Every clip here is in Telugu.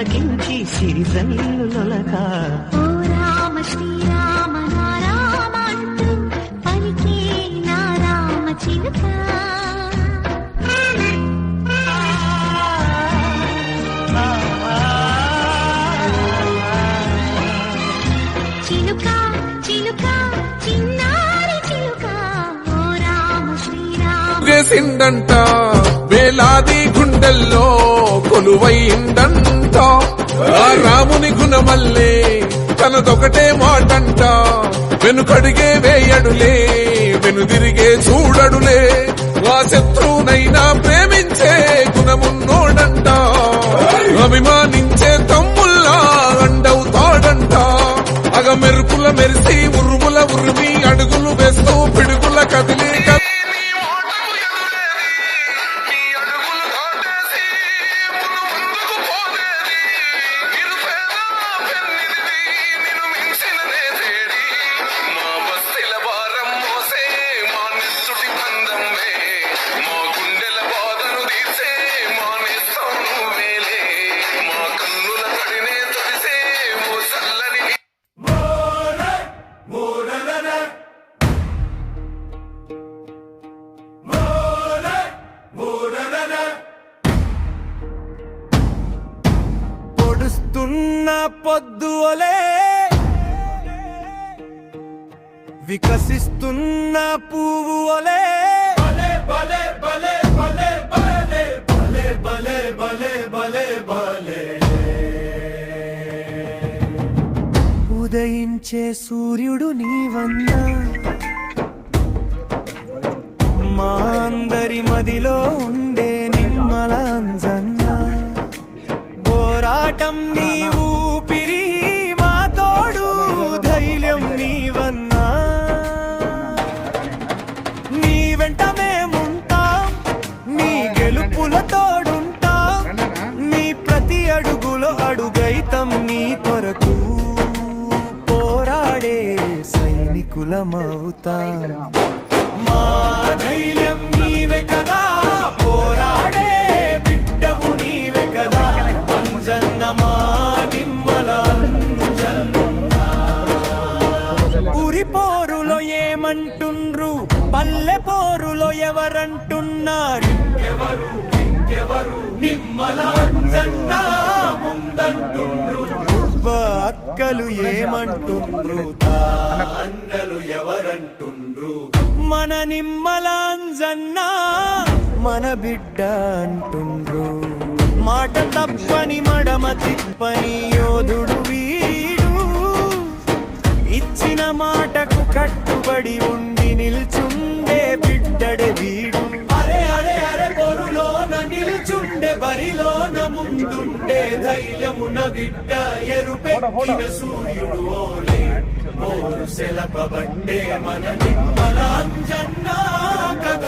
పులకించి సిరిసల్లులక ఓ రామ శ్రీరామ నా రామ అంటూ పలికే నా రామ చిలుక. చిలుక చిలుక చిన్నారి చిలుక. ఓ రామ శ్రీరామ చేసిందంట వేలాది గుండెల్లో. కొలువైందంట. ఆ రాముని గుణమల్లే తనదొకటే మాటంట. వెనుకడిగే వేయడులే వెనుదిరిగే చూడడులే. ఆ శత్రువునైనా ప్రేమించే గుణమున్నోడంట. అభిమానించే తమ్ముల్లా అండవుతాడంట. అగ మెరుపుల మెరిసి ఉరుముల ఉరిమి అడుగులు పొద్దున్న పొద్దు ఒలే వికసిస్తున్న పువ్వు ఒలే ఉదయించే సూర్యుడు నీవన్నా. మా అందరి మదిలో ఉండే నిమ్మలాంజన్న పోరాటం నీ ఊపిరి మా తోడు ధైర్యం నీవన్నా. నీ వెంట మేముంటాం నీ గెలుపుల తోడుంటాం నీ ప్రతి అడుగులో అడుగైతం నీ కొరకు. పోరాడే సైనికులమవుతాం. అక్కలు ఏమంటుండ్రు? అన్నలు ఎవరంటుండ్రు? మన నిమ్మలాంజన్న మన బిడ్డ అంటుండ్రు. మాట తప్పని మడమ తిప్పని యోధుడు వీడు. ఇచ్చిన మాటకు కట్టుబడి ఉండి నిల్చుండే బిడ్డడే వీడు. ముందుండే ధైర్యమున బిడ్డ ఎరుపెక్కిన సూర్యుడు ఓలే మోరు సెలపబట్టే మన నిమ్మలాంజన్నా కథ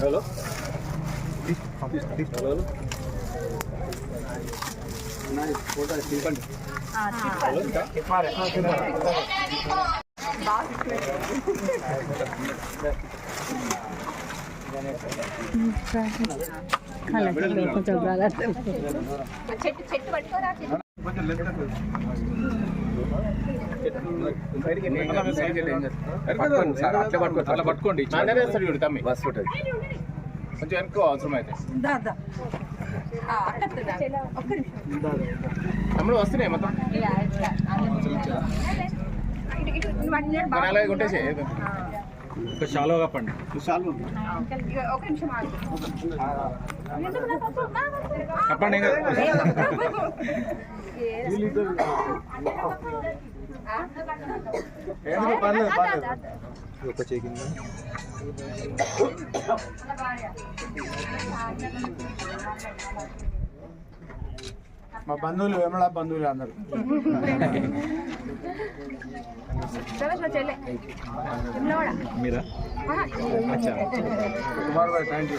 హలో హలో ఫోటో తిప్పండి తిప్పాలి బాగా అట్లా పట్టుకోండి బస్ ఉంటుంది కొంచెం వెనుకో అవసరం అయితే తమ్ముడు వస్తున్నాయి మొత్తం అలాగే కొట్టేసి ఒక షాలో కప్పండి కప్పండి ఒక చేకింది మా బంధువులు వేమల బంధువులు అందరు. మీరా? కుమార్ భాయ్ థ్యాంక్ యూ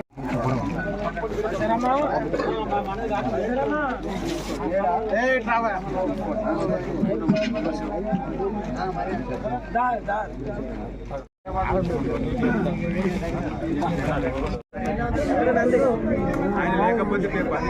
ఆయన లేకపోతే పని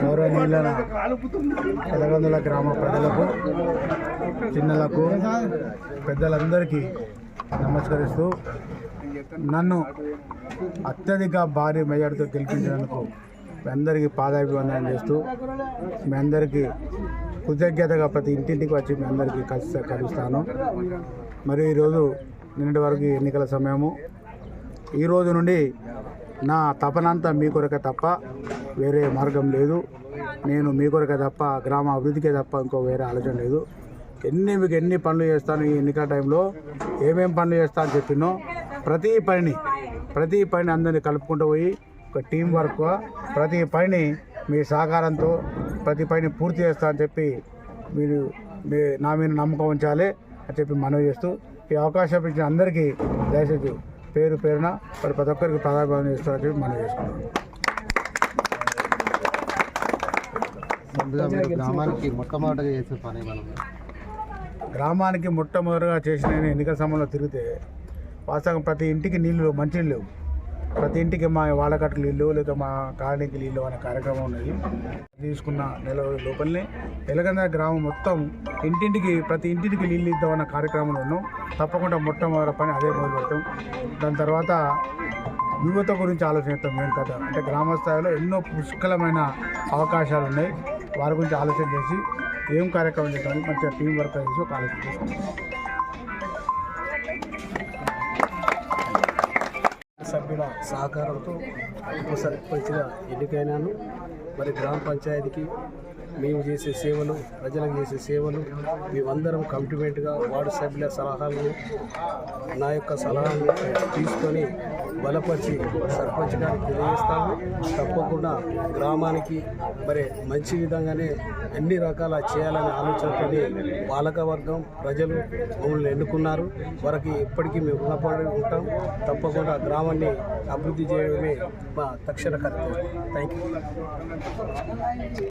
గౌరవనీయుల తెలంగాణ గ్రామ ప్రజలకు చిన్నలకు పెద్దలందరికీ నమస్కరిస్తూ నన్ను అత్యధిక భారీ మెజార్టీతో గెలిపించినందుకు మీ అందరికీ పాదాభివందనం చేస్తూ మీ అందరికీ కృతజ్ఞతగా ప్రతి ఇంటింటికి వచ్చి మీ అందరికీ కలిసి కలుస్తాను. మరి ఈరోజు నిన్నటి వరకు ఎన్నికల సమయము. ఈ రోజు నుండి నా తపనంతా మీ కొరకే తప్ప వేరే మార్గం లేదు. నేను మీ కొరకే తప్ప గ్రామ అభివృద్ధికే తప్ప ఇంకో వేరే ఆలోచన లేదు. ఎన్ని మీకు ఎన్ని పనులు చేస్తాను ఈ ఎన్నికల టైంలో ఏమేమి పనులు చేస్తా అని చెప్పినో ప్రతి పనిని ప్రతి పనిని అందరినీ కలుపుకుంటూ పోయి ఒక టీం వర్క్ ప్రతి పనిని మీ సహకారంతో ప్రతి పనిని పూర్తి చేస్తా అని చెప్పి మీరు మీ నా మీద నమ్మకం ఉంచాలి అని చెప్పి మనవి చేస్తూ ఈ అవకాశం ఇచ్చిన అందరికీ దయచేసి పేరు పేరున మరి ప్రతి ఒక్కరికి ప్రాధాన్యత ఇస్తారని చెప్పి మనం చేసుకుంటాం. గ్రామానికి మొట్టమొదటిగా చేసే పని మనం గ్రామానికి మొట్టమొదటిగా చేసిన నేను ఎన్నికల సమయంలో తిరిగితే వాస్తవం ప్రతి ఇంటికి నీళ్ళు మంచినీళ్ళు లేవు. ప్రతి ఇంటికి మా వాడకట్టుకు నీళ్ళు లేదా మా కాలనీకి నీళ్ళు అనే కార్యక్రమం ఉన్నది. తీసుకున్న నెల లోపలనే ఎలగంద గ్రామం మొత్తం ఇంటింటికి ప్రతి ఇంటింటికి నీళ్ళు ఇద్దామన్న కార్యక్రమంలో ఉన్నాం. తప్పకుండా మొట్టమొదటి పని అదే మొదలు పెడతాం. దాని తర్వాత యువత గురించి ఆలోచిస్తాం మేము కథ. అంటే గ్రామ స్థాయిలో ఎన్నో పుష్కలమైన అవకాశాలు ఉన్నాయి. వారి గురించి ఆలోచన చేసి ఏం కార్యక్రమం చేయడానికి మంచిగా టీం వర్క్ చేసి ఒక ఆలోచన చేస్తాం. సభ్యుల సహకారంతో ఉప సర్పంచ్గా ఎన్నికైనాను. మరి గ్రామ పంచాయతీకి మేము చేసే సేవలు ప్రజలకు చేసే సేవలు మేమందరం కమిట్మెంట్గా వార్డు సభ్యుల సలహాలను నా యొక్క సలహాలను తీసుకొని బలపరిచి సర్పంచ్ గారికి తెలియజేస్తాము. తప్పకుండా గ్రామానికి మరి మంచి విధంగానే అన్ని రకాల చేయాలనే ఆలోచనతోనే పాలకవర్గం ప్రజలు మమ్మల్ని ఎన్నుకున్నారు. వారికి ఎప్పటికీ మేము రుణపడి ఉంటాం. తప్పకుండా గ్రామాన్ని అభివృద్ధి చేయడమే మా తక్షణ కర్తవ్యం. థ్యాంక్ యూ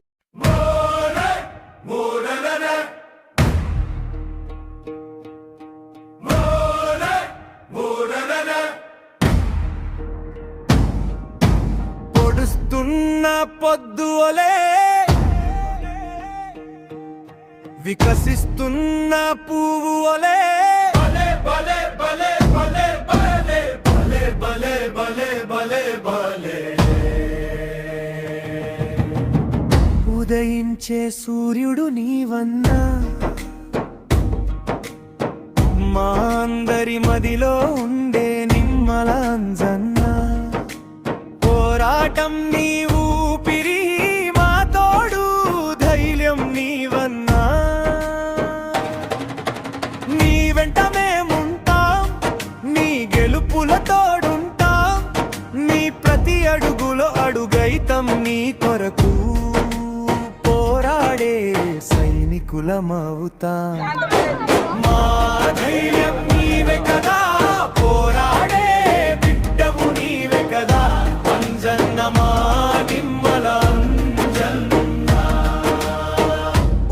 పొడుస్తున్న పొద్దులే వికసిస్తున్న పువ్వు ఉదయించే సూర్యుడు నీవన్నా. మా అందరి మదిలో ఉండే నిమ్మలాంజన్న. పోరాటం నీ ఊపిరి మా తోడు ధైర్యం నీవన్నా. నీ వెంట మేముంటాం నీ గెలుపుల తోడుంటాం నీ ప్రతి అడుగులో అడుగైతం నీ కొరకు. సైనికులమవుతాం మా ధైర్యం నీవే కదా పోరాడే బిడ్డము నీవే కదా అంజన్న మా నిమ్మల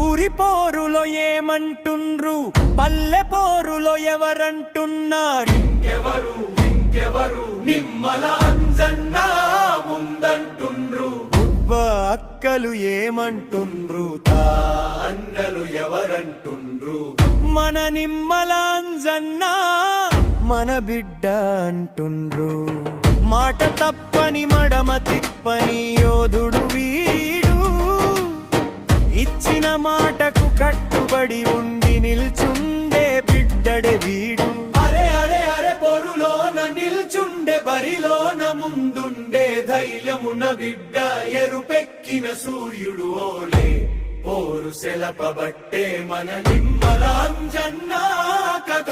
ఊరి పోరులో ఏమంటుండ్రు? పల్లె పోరులో ఎవరంటున్నారు? ఇంకెవరు ఇంకెవరు? నిమ్మల అంజన్న. అక్కలు ఏమంటుండ్రు? అన్నలు ఎవరంటుండ్రు? మన నిమ్మలాంజన్న మన బిడ్డ అంటుండ్రు. మాట తప్పని మడమ తిప్పని యోధుడు వీడు. ఇచ్చిన మాటకు కట్టుబడి ఉండి నిల్చుండే బిడ్డడే వీడు. ఉదయమున బిడ్డ ఎరుపెక్కిన సూర్యుడు ఓలే. పోరు సెలపబట్టే మన నిమ్మలాంజన్న కథ.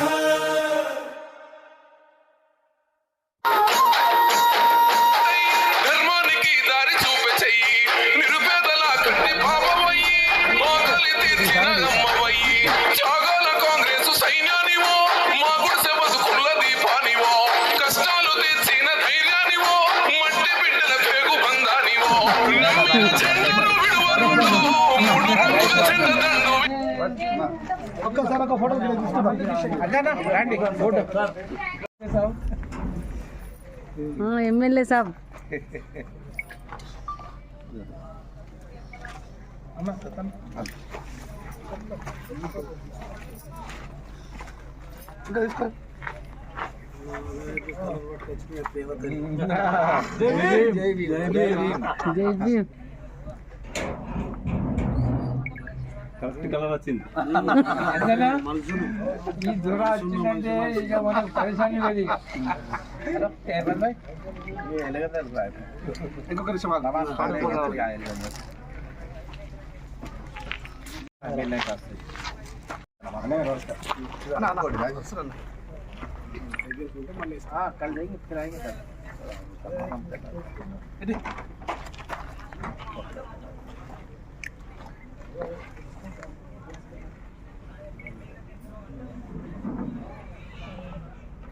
చెండదండు ఎమ్మెల్యే సాబ్ జై భీమ్ కరెక్ట్ కలర్ వచ్చింది. ఈ జ్వరం వచ్చిందంటే ఇక మనకు పరిశాని లేదు ఇంకొక నిమిషం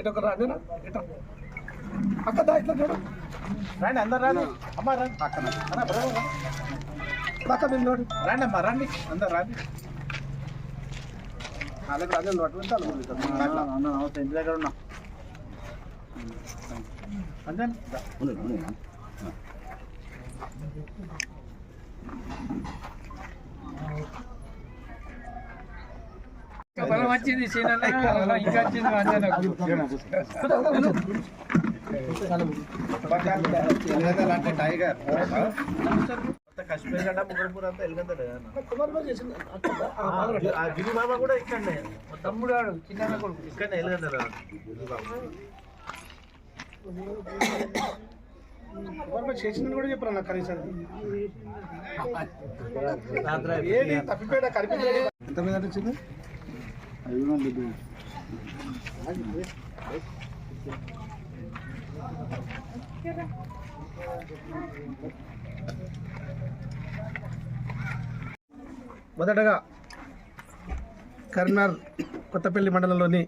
ఇటొక రాజేనా ఇట. అక్క దా ఇట్లా చూడు. రండి అందరు రండి అమ్మ రండి. పక్కన. అన్న బ్రదర్. పక్క మీరు చూడు. రండి అమ్మ రండి. అందరు రండి. అలాగే రాజు నోట్ ఇంటి దగ్గర ఉన్నా. అంతే వచ్చింది ఇంకా వచ్చింది అంటే టైగర్ కశ్మీర్ గడ్డ ముగ్గురు అంతా ఎలుగందడు గిరి మామ కూడా ఇక్కడనే తమ్ముడు వాడు చిన్న కొడుకు ఇక్కడనే ఎలుగందడు చేసిన కూడా చెప్పరా నాకు కనీసం ఏది తప్పిపోయాడా కనిపించలేదు ఎంత మీద వచ్చింది మొదటగా కరీంనగర్ కొత్తపల్లి మండలంలోని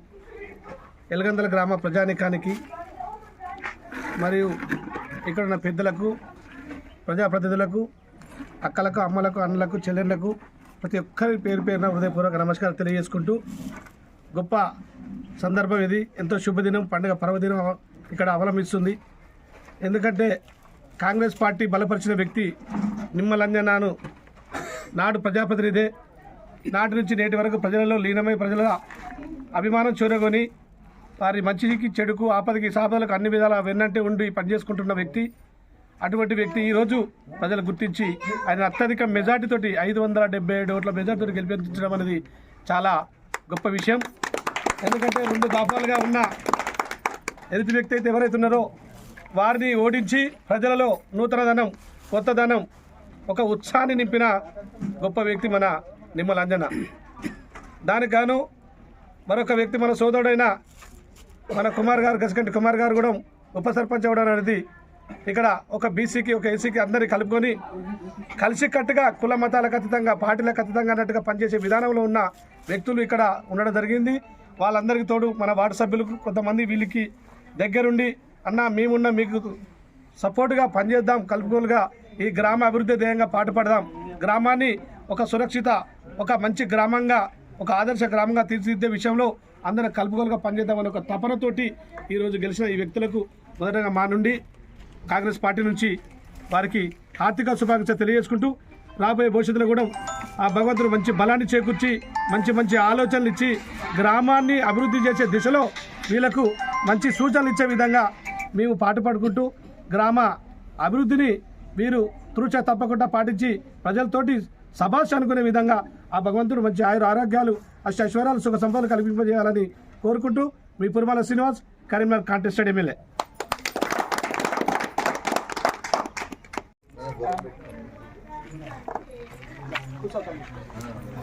ఎలగందల గ్రామ ప్రజానికానికి మరియు ఇక్కడ ఉన్న పెద్దలకు ప్రజాప్రతినిధులకు అక్కలకు అమ్మలకు అన్నలకు చెల్లెళ్ళకు ప్రతి ఒక్కరి పేరు పేరున హృదయపూర్వక నమస్కారం తెలియజేసుకుంటూ గొప్ప సందర్భం ఇది. ఎంతో శుభదినం పండుగ పర్వదినం ఇక్కడ అవలంబిస్తుంది. ఎందుకంటే కాంగ్రెస్ పార్టీ బలపరిచిన వ్యక్తి నిమ్మలంజనాను నాడు ప్రజాప్రతినిధే. నాటి నుంచి నేటి వరకు ప్రజలలో లీనమై ప్రజల అభిమానం చూరగొని వారి మంచికి చెడుకు ఆపదకి సాపదలకు అన్ని విధాలు వెన్నంటే ఉండి పనిచేసుకుంటున్న వ్యక్తి. అటువంటి వ్యక్తి ఈరోజు ప్రజలు గుర్తించి ఆయన అత్యధిక మెజార్టీతోటి ఐదు వందల డెబ్బై ఏడు ఓట్ల మెజార్టీతో గెలిపించడం అనేది చాలా గొప్ప విషయం. ఎందుకంటే రెండు దాఫాలుగా ఉన్న ఎదుటి వ్యక్తి అయితే ఎవరైతే ఉన్నారో వారిని ఓడించి ప్రజలలో నూతనధనం కొత్తదనం ఒక ఉత్సాహాన్ని నింపిన గొప్ప వ్యక్తి మన నిమ్మల అంజన. దానికి గాను మరొక వ్యక్తి మన సోదరుడైన మన కుమార్ గారు గసకంటి కుమార్ గారు కూడా ఉప సర్పంచ్ అవ్వడం అనేది ఇక్కడ ఒక బీసీకి ఒక ఎస్సీకి అందరినీ కలుపుకొని కలిసికట్టుగా కుల మతాలకు అతీతంగా పార్టీలకు అతీతంగా అన్నట్టుగా పనిచేసే విధానంలో ఉన్న వ్యక్తులు ఇక్కడ ఉండడం జరిగింది. వాళ్ళందరికీ తోడు మన వార్డు సభ్యులకు కొంతమంది వీళ్ళకి దగ్గరుండి అన్న మేమున్న మీకు సపోర్ట్గా పనిచేద్దాం కలుపుకోలుగా ఈ గ్రామ అభివృద్ధి ధ్యేయంగా పాటుపడదాం గ్రామాన్ని ఒక సురక్షిత ఒక మంచి గ్రామంగా ఒక ఆదర్శ గ్రామంగా తీర్చిదిద్దే విషయంలో అందరం కలుపుకోలుగా పనిచేద్దామని ఒక తపనతోటి ఈరోజు గెలిచిన ఈ వ్యక్తులకు మొదటగా మా నుండి కాంగ్రెస్ పార్టీ నుంచి వారికి ఆర్థిక శుభాకాంక్ష తెలియజేసుకుంటూ రాబోయే భవిష్యత్తులో కూడా ఆ భగవంతుడు మంచి బలాన్ని చేకూర్చి మంచి మంచి ఆలోచనలు ఇచ్చి గ్రామాన్ని అభివృద్ధి చేసే దిశలో వీళ్ళకు మంచి సూచనలు ఇచ్చే విధంగా మేము పాటుపడుకుంటూ గ్రామ అభివృద్ధిని వీరు తృచ తప్పకుండా పాటించి ప్రజలతోటి సభాష్ అనుకునే విధంగా ఆ భగవంతుడు మంచి ఆయుర ఆరోగ్యాలు అష్ట ఐశ్వర్యాలు సుఖ సంపదలు కల్పింపజేయాలని కోరుకుంటూ మీ పురుమల శ్రీనివాస్ కరీంనగర్ కాంటెస్టెడ్ ఎమ్మెల్యే.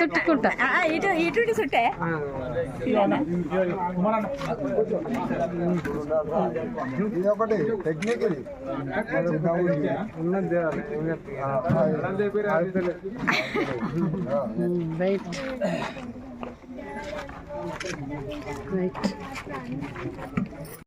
చుట్టుకుంటా ఇటు ఇటు సుట్టే. ఇది ఒకటి టెక్నిక్ ఇది. Right right